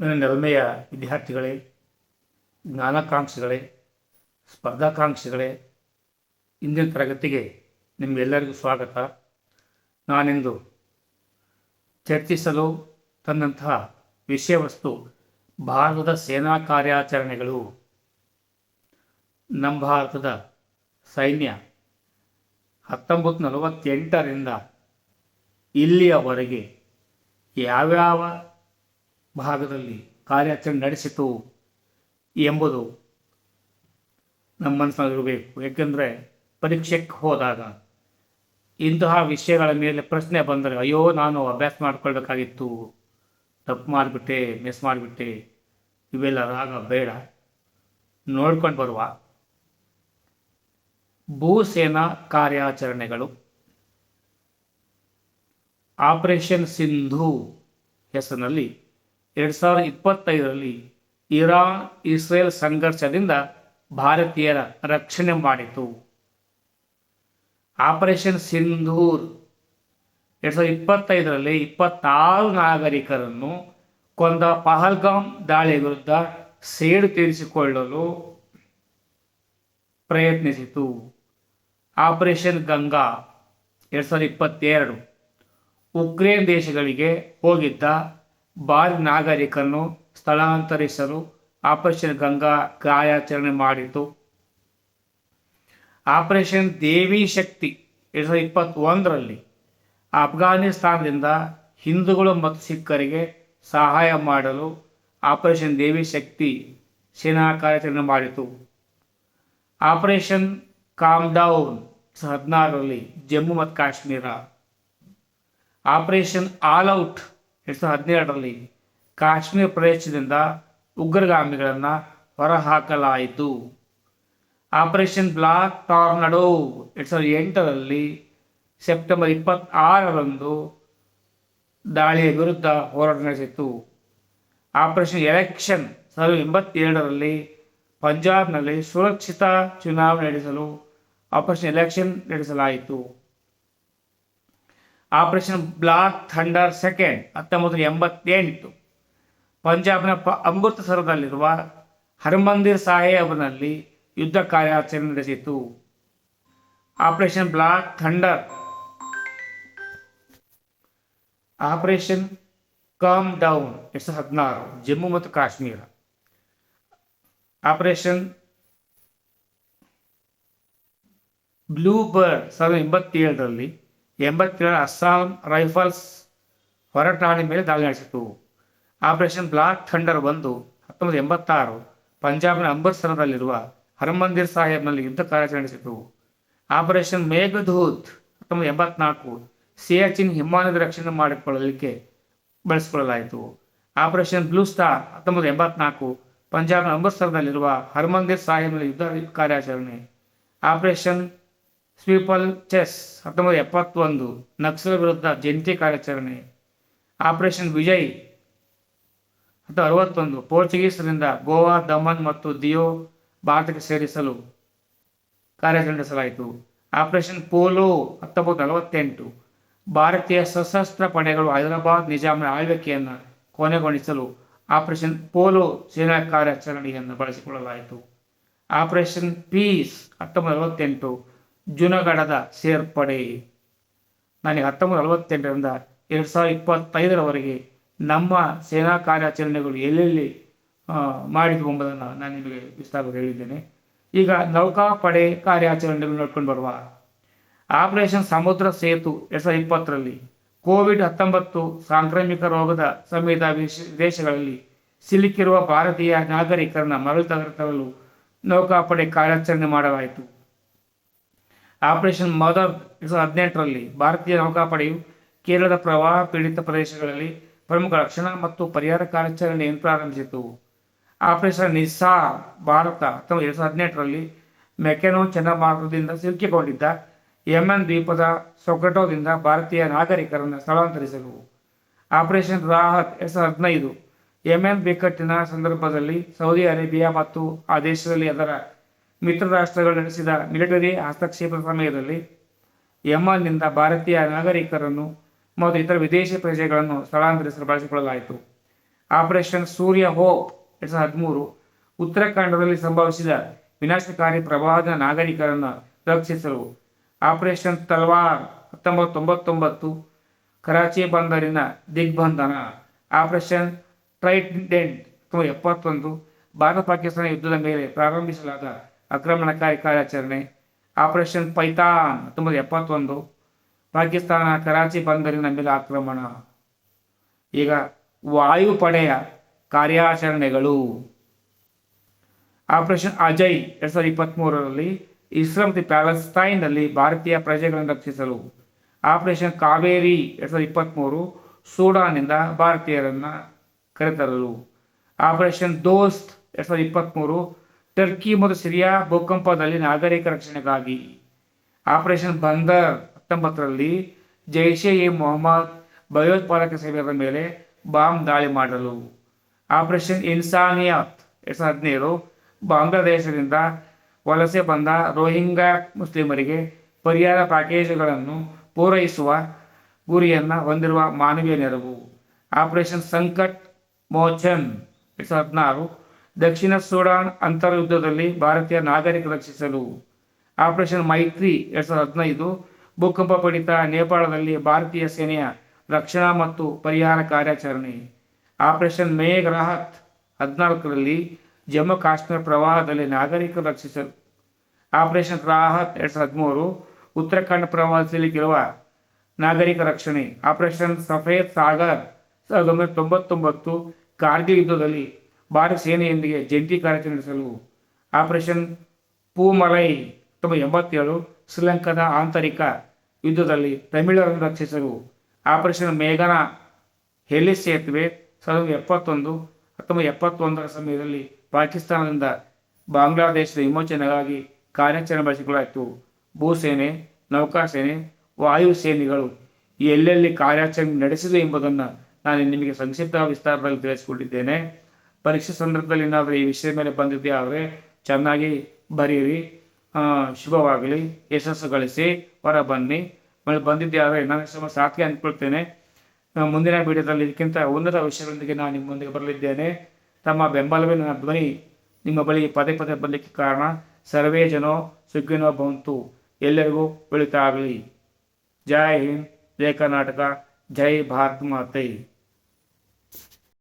ನನ್ನ ನೆರಮೆಯ ವಿದ್ಯಾರ್ಥಿಗಳೇ, ಜ್ಞಾನಾಕಾಂಕ್ಷಿಗಳೇ, ಸ್ಪರ್ಧಾಕಾಂಕ್ಷಿಗಳೇ, ಇಂದಿನ ತರಗತಿಗೆ ನಿಮ್ಮೆಲ್ಲರಿಗೂ ಸ್ವಾಗತ. ನಾನಿಂದು ಚರ್ಚಿಸಲು ತಂದಂತಹ ವಿಷಯ ವಸ್ತು ಭಾರತದ ಸೇನಾ ಕಾರ್ಯಾಚರಣೆಗಳು. ನಮ್ಮ ಭಾರತದ ಸೈನ್ಯ ಹತ್ತೊಂಬತ್ತು ನಲವತ್ತೆಂಟರಿಂದ ಇಲ್ಲಿಯವರೆಗೆ ಯಾವ್ಯಾವ ಭಾಗದಲ್ಲಿ ಕಾರ್ಯಾಚರಣೆ ನಡೆಸಿತು ಎಂಬುದು ನಮ್ಮ ಮನಸ್ಸಿನಲ್ಲಿರಬೇಕು ಏಕೆಂದರೆ ಪರೀಕ್ಷೆಗೆ ಹೋದಾಗ ಇಂತಹ ವಿಷಯಗಳ ಮೇಲೆ ಪ್ರಶ್ನೆ ಬಂದರೆ, ಅಯ್ಯೋ, ನಾನು ಅಭ್ಯಾಸ ಮಾಡಿಕೊಳ್ಬೇಕಾಗಿತ್ತು. ತಪ್ಪು ಮಾಡಿಬಿಟ್ಟೆ, ಮಿಸ್ ಮಾಡಿಬಿಟ್ಟೆ, ಇವೆಲ್ಲ ರಾಗ ಬೇಡ. ನೋಡ್ಕೊಂಡು ಬರುವ ಭೂಸೇನಾ ಕಾರ್ಯಾಚರಣೆಗಳು. ಆಪರೇಷನ್ ಸಿಂಧು ಹೆಸರಿನಲ್ಲಿ ಎರಡು ಸಾವಿರದ ಇಪ್ಪತ್ತೈದರಲ್ಲಿ ಇರಾನ್ ಇಸ್ರೇಲ್ ಸಂಘರ್ಷದಿಂದ ಭಾರತೀಯರ ರಕ್ಷಣೆ ಮಾಡಿತು. ಆಪರೇಷನ್ ಸಿಂಧೂರ್ ಎರಡು ಸಾವಿರದ ಇಪ್ಪತ್ತೈದರಲ್ಲಿ ಇಪ್ಪತ್ತಾರು ನಾಗರಿಕರನ್ನು ಕೊಂದ ಪಹಲ್ಗಾಮ್ ದಾಳಿ ವಿರುದ್ಧ ಸೇಡು ತೀರಿಸಿಕೊಳ್ಳಲು ಪ್ರಯತ್ನಿಸಿತು. ಆಪರೇಷನ್ ಗಂಗಾ ಎರಡು ಸಾವಿರದ ಇಪ್ಪತ್ತೆರಡು ಉಕ್ರೇನ್ ದೇಶಗಳಿಗೆ ಹೋಗಿದ್ದ ಬಾರಿ ನಾಗರಿಕರನ್ನು ಸ್ಥಳಾಂತರಿಸಲು ಆಪರೇಷನ್ ಗಂಗಾ ಕಾರ್ಯಾಚರಣೆ ಮಾಡಿತು ಆಪರೇಷನ್ ದೇವಿ ಶಕ್ತಿ ಎರಡು ಸಾವಿರದ ಇಪ್ಪತ್ತೊಂದರಲ್ಲಿ ಅಫ್ಘಾನಿಸ್ತಾನದಿಂದ ಹಿಂದೂಗಳು ಮತ್ತು ಸಿಖ್ಖರಿಗೆ ಸಹಾಯ ಮಾಡಲು ಆಪರೇಷನ್ ದೇವಿ ಶಕ್ತಿ ಸೇನಾ ಕಾರ್ಯಾಚರಣೆ ಮಾಡಿತು. ಆಪರೇಷನ್ ಕಾಮ್ ಡೌನ್ ಹದಿನಾರರಲ್ಲಿ ಜಮ್ಮು ಮತ್ತು ಕಾಶ್ಮೀರ. ಆಪರೇಷನ್ ಆಲ್ ಔಟ್ ಎರಡು ಸಾವಿರದ ಹದಿನೇಳರಲ್ಲಿ ಕಾಶ್ಮೀರ ಪ್ರದೇಶದಿಂದ ಉಗ್ರಗಾಮಿಗಳನ್ನು ಹೊರಹಾಕಲಾಯಿತು. ಆಪರೇಷನ್ ಬ್ಲಾಕ್ ಟಾರ್ನಡೋ ಎರಡು ಸಾವಿರದ ಎಂಟರಲ್ಲಿ ಸೆಪ್ಟೆಂಬರ್ ಇಪ್ಪತ್ತಾರರಂದು ದಾಳಿಯ ವಿರುದ್ಧ ಹೋರಾಟ ನಡೆಸಿತು ಆಪರೇಷನ್ ಎಲೆಕ್ಷನ್ ಸಾವಿರದ ಎಂಬತ್ತೇಳರಲ್ಲಿ ಪಂಜಾಬ್ನಲ್ಲಿ ಸುರಕ್ಷಿತ ಚುನಾವಣೆ ನಡೆಸಲು ಆಪರೇಷನ್ ಎಲೆಕ್ಷನ್ ನಡೆಸಲಾಯಿತು. ಆಪರೇಷನ್ ಬ್ಲಾಕ್ ಥಂಡರ್ ಸೆಕೆಂಡ್ ಹತ್ತೊಂಬತ್ತು ಎಂಬತ್ತೆಂಟು. ಪಂಜಾಬ್ನ ಪ ಅಮೃತಸರದಲ್ಲಿರುವ ಹರ್ಮಂದಿರ್ ಸಾಹೇಬ್ನಲ್ಲಿ ಯುದ್ಧ ಕಾರ್ಯಾಚರಣೆ ನಡೆಸಿತು. Operation black thunder operation calm down ಎರಡು ಸಾವಿರದ ಹದಿನಾರು, ಜಮ್ಮು ಮತ್ತು ಕಾಶ್ಮೀರ. ಆಪರೇಷನ್ ಬ್ಲೂ ಬರ್ಡ್ ಸಾವಿರದ ಎಂಬತ್ತೇಳರಲ್ಲಿ ಎಂಬತ್ತೇಳು ಅಸ್ಸಾಂ ರೈಫಲ್ಸ್ ಹೊರಟಾಣಿ ಮೇಲೆ ದಾಳಿ ನಡೆಸಿತು ಆಪರೇಷನ್ ಬ್ಲಾಕ್ ಥಂಡರ್ ಒಂದು ಹತ್ತೊಂಬತ್ತು ಎಂಬತ್ತಾರು ಪಂಜಾಬ್ನ ಅಮೃತಸರದಲ್ಲಿರುವ ಹರಮಂದಿರ್ ಸಾಹೇಬ್ನಲ್ಲಿ ಯುದ್ಧ ಕಾರ್ಯಾಚರಣೆ ನಡೆಸಿತು ಆಪರೇಷನ್ ಮೇಘಧೂತ್ ಹತ್ತೊಂಬತ್ತು ಎಂಬತ್ನಾಲ್ಕು ಸಿಯಾಚಿನ್ ಹಿಮಾಲಯದ ರಕ್ಷಣೆ ಮಾಡಿಕೊಳ್ಳಲಿಕ್ಕೆ ಬಳಸಿಕೊಳ್ಳಲಾಯಿತು. ಆಪರೇಷನ್ ಬ್ಲೂ ಸ್ಟಾರ್ ಹತ್ತೊಂಬತ್ತು ಎಂಬತ್ನಾಲ್ಕು ಪಂಜಾಬ್ನ ಅಮೃತಸರದಲ್ಲಿರುವ ಹರ್ಮಂದಿರ್ ಸಾಹೇಬ್ನಲ್ಲಿ ಯುದ್ಧ ಕಾರ್ಯಾಚರಣೆ. ಆಪರೇಷನ್ ಸ್ವೀಪಲ್ ಚೆಸ್ ಹತ್ತೊಂಬತ್ತು ಎಪ್ಪತ್ತೊಂದು, ನಕ್ಸಲ್ ವಿರುದ್ಧ ಜಂಟಿ ಕಾರ್ಯಾಚರಣೆ ಆಪರೇಷನ್ ವಿಜಯ್ ಹತ್ತು ಅರವತ್ತೊಂದು ಪೋರ್ಚುಗೀಸರಿಂದ ಗೋವಾ ದಮನ್ ಮತ್ತು ದಿಯೋ ಭಾರತಕ್ಕೆ ಸೇರಿಸಲು ಕಾರ್ಯಾಚರಣೆ ನಡೆಸಲಾಯಿತು. ಆಪರೇಷನ್ ಪೋಲೋ ಹತ್ತೊಂಬತ್ತು ನಲವತ್ತೆಂಟು, ಭಾರತೀಯ ಸಶಸ್ತ್ರ ಪಡೆಗಳು ಹೈದರಾಬಾದ್ ನಿಜಾಮನ ಆಳ್ವಿಕೆಯನ್ನು ಕೊನೆಗೊಳಿಸಲು ಆಪರೇಷನ್ ಪೋಲೋ ಸೇನಾ ಕಾರ್ಯಾಚರಣೆಯನ್ನು ಬಳಸಿಕೊಳ್ಳಲಾಯಿತು. ಆಪರೇಷನ್ ಪೀಸ್ ಹತ್ತೊಂಬತ್ತು ನಲವತ್ತೆಂಟು ಜುನಗಢದ ಸೇರ್ಪಡೆ. ನನಗೆ ಹತ್ತೊಂಬತ್ತು ನಲವತ್ತೆಂಟರಿಂದ ಎರಡು ಸಾವಿರದ ಇಪ್ಪತ್ತೈದರವರೆಗೆ ನಮ್ಮ ಸೇನಾ ಕಾರ್ಯಾಚರಣೆಗಳು ಎಲ್ಲೆಲ್ಲಿ ಮಾಡಿದ್ವು ಎಂಬುದನ್ನು ನಾನು ನಿಮಗೆ ವಿಸ್ತಾರವಾಗಿ ಹೇಳಿದ್ದೇನೆ. ಈಗ ನೌಕಾಪಡೆ ಕಾರ್ಯಾಚರಣೆಗಳು ನೋಡ್ಕೊಂಡು ಬರುವ. ಆಪರೇಷನ್ ಸಮುದ್ರ ಸೇತು ಎರಡು ಸಾವಿರದ ಇಪ್ಪತ್ತರಲ್ಲಿ ಕೋವಿಡ್ ಹತ್ತೊಂಬತ್ತು ಸಾಂಕ್ರಾಮಿಕ ರೋಗದ ಸಮೇತ ದೇಶಗಳಲ್ಲಿ ಸಿಲುಕಿರುವ ಭಾರತೀಯ ನಾಗರಿಕರನ್ನ ಮರಳು ತರಲು ನೌಕಾಪಡೆ ಕಾರ್ಯಾಚರಣೆ ಮಾಡಲಾಯಿತು. ಆಪರೇಷನ್ ಮದರ್ ಎರಡು ಸಾವಿರದ ಹದಿನೆಂಟರಲ್ಲಿ ಭಾರತೀಯ ನೌಕಾಪಡೆಯು ಕೇರಳದ ಪ್ರವಾಹ ಪೀಡಿತ ಪ್ರದೇಶಗಳಲ್ಲಿ ಪ್ರಮುಖ ರಕ್ಷಣಾ ಮತ್ತು ಪರಿಹಾರ ಕಾರ್ಯಾಚರಣೆಯನ್ನು ಪ್ರಾರಂಭಿಸಿತು. ಆಪರೇಷನ್ ನಿಸ್ಸಾ ಭಾರತ ಅಥವಾ ಎರಡು ಸಾವಿರದ ಹದಿನೆಂಟರಲ್ಲಿ ಮೆಕೆನೋ ಚಂಡಮಾರುತದಿಂದ ಸಿಲುಕಿಕೊಂಡಿದ್ದ ಯಮನ್ ದ್ವೀಪದ ಸೊಗಟೋದಿಂದ ಭಾರತೀಯ ನಾಗರಿಕರನ್ನು ಸ್ಥಳಾಂತರಿಸಲು. ಆಪರೇಷನ್ ರಾಹತ್ ಎರಡು ಸಾವಿರದ ಹದಿನೈದು ಯೆಮೆನ್ ಬಿಕ್ಕಟ್ಟಿನ ಸಂದರ್ಭದಲ್ಲಿ ಸೌದಿ ಅರೇಬಿಯಾ ಮತ್ತು ಆ ದೇಶದಲ್ಲಿ ಅದರ ಮಿತ್ರ ರಾಷ್ಟ್ರಗಳು ನಡೆಸಿದ ಮಿಲಿಟರಿ ಹಸ್ತಕ್ಷೇಪದ ಸಮಯದಲ್ಲಿ ಯಮನ್ನಿಂದ ಭಾರತೀಯ ನಾಗರಿಕರನ್ನು ಮತ್ತು ಇತರ ವಿದೇಶಿ ಪ್ರಜೆಗಳನ್ನು ಸ್ಥಳಾಂತರಿಸಲು ಬಳಸಿಕೊಳ್ಳಲಾಯಿತು. ಆಪರೇಷನ್ ಸೂರ್ಯ ಹೋಪ್ ಎರಡ್ ಸಾವಿರದ ಹದಿಮೂರು ಉತ್ತರಾಖಂಡದಲ್ಲಿ ಸಂಭವಿಸಿದ ವಿನಾಶಕಾರಿ ಪ್ರವಾಹದ ನಾಗರಿಕರನ್ನು ರಕ್ಷಿಸಲು ಆಪರೇಷನ್ ತಲ್ವಾರ್ ಹತ್ತೊಂಬತ್ತು ತೊಂಬತ್ತೊಂಬತ್ತು ಕರಾಚಿ ಬಂದರಿನ ದಿಗ್ಬಂಧನ, ಆಪರೇಷನ್ ಟ್ರೈಡೆಂಟ್ ಎಪ್ಪತ್ತೊಂದು, ಭಾರತ ಪಾಕಿಸ್ತಾನ ಯುದ್ಧದ ಮೇಲೆ ಪ್ರಾರಂಭಿಸಲಾದ ಆಕ್ರಮಣಕಾರಿ ಕಾರ್ಯಾಚರಣೆ ಆಪರೇಷನ್ ಪೈತಾನ್ ಹತ್ತೊಂಬತ್ತು ಎಪ್ಪತ್ತೊಂದು, ಪಾಕಿಸ್ತಾನ ಕರಾಚಿ ಬಂದರಿನ ಮೇಲೆ ಆಕ್ರಮಣ. ಈಗ ವಾಯುಪಡೆಯ ಕಾರ್ಯಾಚರಣೆಗಳು. ಆಪರೇಷನ್ ಅಜಯ್ ಎರಡ್ ಸಾವಿರದ ಇಪ್ಪತ್ತ್ಮೂರರಲ್ಲಿ ದಿ ಪ್ಯಾಲೆಸ್ತೈನ್ನಲ್ಲಿ ಭಾರತೀಯ ಪ್ರಜೆಗಳನ್ನು ರಕ್ಷಿಸಲು. ಆಪರೇಷನ್ ಕಾವೇರಿ ಎರಡ್ ಸಾವಿರದ ಇಪ್ಪತ್ತ್ಮೂರು ಸೂಡಾನಿಂದ ಭಾರತೀಯರನ್ನು ಕರೆತರಲು. ಆಪರೇಷನ್ ದೋಸ್ತ್ ಎರಡ್ ಸಾವಿರದ ಇಪ್ಪತ್ತ್ಮೂರು ಟರ್ಕಿ ಮತ್ತು ಸಿರಿಯಾ ಭೂಕಂಪದಲ್ಲಿ ನಾಗರಿಕ ರಕ್ಷಣೆಗಾಗಿ ಆಪರೇಷನ್ ಬಂದರ್ ಹತ್ತೊಂಬತ್ತರಲ್ಲಿ ಜೈಷೆ ಎ ಮೊಹಮ್ಮದ್ ಭಯೋತ್ಪಾದಕ ಶಿಬಿರದ ಮೇಲೆ ಬಾಂಬ್ ದಾಳಿ ಮಾಡಲು ಆಪರೇಷನ್ ಇನ್ಸಾನಿಯತ್ ಎರಡ್ ಸಾವಿರದ ಹದಿನೇಳು ಬಾಂಗ್ಲಾದೇಶದಿಂದ ವಲಸೆ ಬಂದ ರೋಹಿಂಗ್ಯಾ ಮುಸ್ಲಿಮರಿಗೆ ಪರಿಹಾರ ಪ್ಯಾಕೇಜ್ಗಳನ್ನು ಪೂರೈಸುವ ಗುರಿಯನ್ನು ಹೊಂದಿರುವ ಮಾನವೀಯ ನೆರವು ಆಪರೇಷನ್ ಸಂಕಟ್ ಮೋಚನ್ ಎರಡ್ ಸಾವಿರದ ಹದಿನಾರು ದಕ್ಷಿಣ ಸೂಡಾನ್ ಅಂತರ್ಯುದ್ಧದಲ್ಲಿ ಭಾರತೀಯ ನಾಗರಿಕ ರಕ್ಷಿಸಲು ಆಪರೇಷನ್ ಮೈತ್ರಿ ಎರಡ್ ಸಾವಿರದ ಹದಿನೈದು, ಭೂಕಂಪ ಪೀಡಿತ ನೇಪಾಳದಲ್ಲಿ ಭಾರತೀಯ ಸೇನೆಯ ರಕ್ಷಣಾ ಮತ್ತು ಪರಿಹಾರ ಕಾರ್ಯಾಚರಣೆ. ಆಪರೇಷನ್ ಮೇಘ್ ರಾಹತ್ ಹದಿನಾಲ್ಕರಲ್ಲಿ ಜಮ್ಮು ಕಾಶ್ಮೀರ ಪ್ರವಾಹದಲ್ಲಿ ನಾಗರಿಕ ರಕ್ಷಿಸಲು. ಆಪರೇಷನ್ ರಾಹತ್ ಎರಡ್ ಸಾವಿರದ ಹದಿಮೂರು, ಉತ್ತರಾಖಂಡ ಪ್ರವಾಹದಲ್ಲಿ ಸಿಲುಕಿರುವ ನಾಗರಿಕ ರಕ್ಷಣೆ. ಆಪರೇಷನ್ ಸಫೇದ್ ಸಾಗರ್ ಸಾವಿರದ ಒಂಬೈನೂರ ತೊಂಬತ್ತೊಂಬತ್ತು, ಕಾರ್ಗಿಲ್ ಯುದ್ಧದಲ್ಲಿ ಭಾರತ ಸೇನೆಯೊಂದಿಗೆ ಜಂಟಿ ಕಾರ್ಯಾಚರಣೆ ನಡೆಸಲು ಆಪರೇಷನ್ ಪೂಮಲೈ ತೊಂಬತ್ತು ಎಂಬತ್ತೇಳು ಶ್ರೀಲಂಕಾದ ಆಂತರಿಕ ಯುದ್ಧದಲ್ಲಿ ತಮಿಳರನ್ನು ರಕ್ಷಿಸಲು ಆಪರೇಷನ್ ಮೇಘನ ಹೆಲಿ ಸೇತುವೆ ಸಾವಿರದ ಎಪ್ಪತ್ತೊಂದು ಹತ್ತೊಂಬತ್ತು ಎಪ್ಪತ್ತೊಂದರ ಸಮಯದಲ್ಲಿ ಪಾಕಿಸ್ತಾನದಿಂದ ಬಾಂಗ್ಲಾದೇಶದ ವಿಮೋಚನೆಗಾಗಿ ಕಾರ್ಯಾಚರಣೆ ಬಳಸಿಕೊಳ್ಳಾಯಿತು ಭೂಸೇನೆ, ನೌಕಾಸೇನೆ ವಾಯುಸೇನೆಗಳು ಎಲ್ಲೆಲ್ಲಿ ಕಾರ್ಯಾಚರಣೆ ನಡೆಸಿದೆ ಎಂಬುದನ್ನು ನಾನು ನಿಮಗೆ ಸಂಕ್ಷಿಪ್ತ ವಿಸ್ತಾರದಲ್ಲಿ ತಿಳಿಸಿಕೊಟ್ಟಿದ್ದೇನೆ. ಪರೀಕ್ಷೆ ಸಂದರ್ಭದಲ್ಲಿ ಏನಾದರೂ ಈ ವಿಷಯದ ಮೇಲೆ ಬಂದಿದ್ದೇ, ಆದರೆ ಚೆನ್ನಾಗಿ ಬರೀರಿ ಶುಭವಾಗಲಿ. ಯಶಸ್ಸು ಗಳಿಸಿ ಹೊರ ಬನ್ನಿ ಆಮೇಲೆ ಬಂದಿದ್ದೆ, ಆದರೆ ನಾನು ಶ್ರಮ ಸಾಕಿ ಅಂದ್ಕೊಳ್ತೇನೆ. ಮುಂದಿನ ವಿಡಿಯೋದಲ್ಲಿ ಇದಕ್ಕಿಂತ ಉನ್ನತ ವಿಷಯಗಳೊಂದಿಗೆ ನಾನು ನಿಮ್ಮ ಮುಂದೆ ಬರಲಿದ್ದೇನೆ. ತಮ್ಮ ಬೆಂಬಲವೇ ನನ್ನ ಧ್ವನಿ. ನಿಮ್ಮ ಬಳಿ ಪದೇ ಪದೇ ಬರಲಿಕ್ಕೆ ಕಾರಣ, ಸರ್ವೇ ಜನೋ ಸುಗ್ಗಿನೋ ಬಂತು ಎಲ್ಲರಿಗೂ ಒಳಿತಾಗಲಿ ಜೈ ಹಿಂದ್, ಜೈ ಕರ್ನಾಟಕ, ಜೈ ಭಾರತ್ ಮಾತೆ.